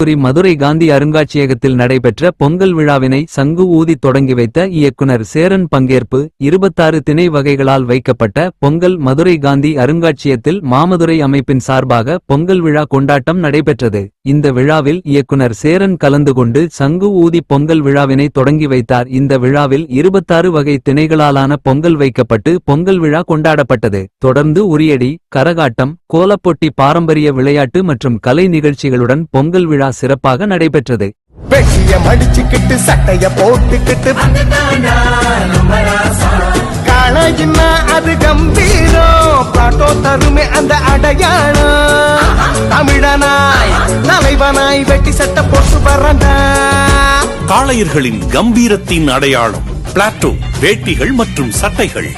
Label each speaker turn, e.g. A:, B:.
A: கஸ்தூரி மதுரை காந்தி அருங்காட்சியகத்தில் நடைபெற்ற பொங்கல் விழாவினை சங்கு ஊதி தொடங்கி வைத்த இயக்குனர் சேரன் பங்கேற்பு இருபத்தாறு திணை வகைகளால் வைக்கப்பட்ட பொங்கல் மதுரை காந்தி அருங்காட்சியகத்தில் மாமதுரை அமைப்பின் சார்பாக பொங்கல் விழா கொண்டாட்டம் நடைபெற்றது. இந்த விழாவில் இயக்குனர் சேரன் கலந்து கொண்டு சங்கு ஊதி பொங்கல் விழாவினை தொடங்கி வைத்தார். இந்த விழாவில் இருபத்தாறு வகை திணைகளாலான பொங்கல் வைக்கப்பட்டு பொங்கல் விழா கொண்டாடப்பட்டது. தொடர்ந்து உரியடி கரகாட்டம் கோலப்பொட்டி பாரம்பரிய விளையாட்டு மற்றும் கலை நிகழ்ச்சிகளுடன் பொங்கல் விழா சிறப்பாக நடைபெற்றது.
B: அது கம்பீரம். அந்த அடையாளம். நாய் வெட்டி சட்டை போட்டு வரண்டா
C: காளையர்களின் கம்பீரத்தின் அடையாளம் பிளாட்டோ வேட்டிகள் மற்றும் சட்டைகள்.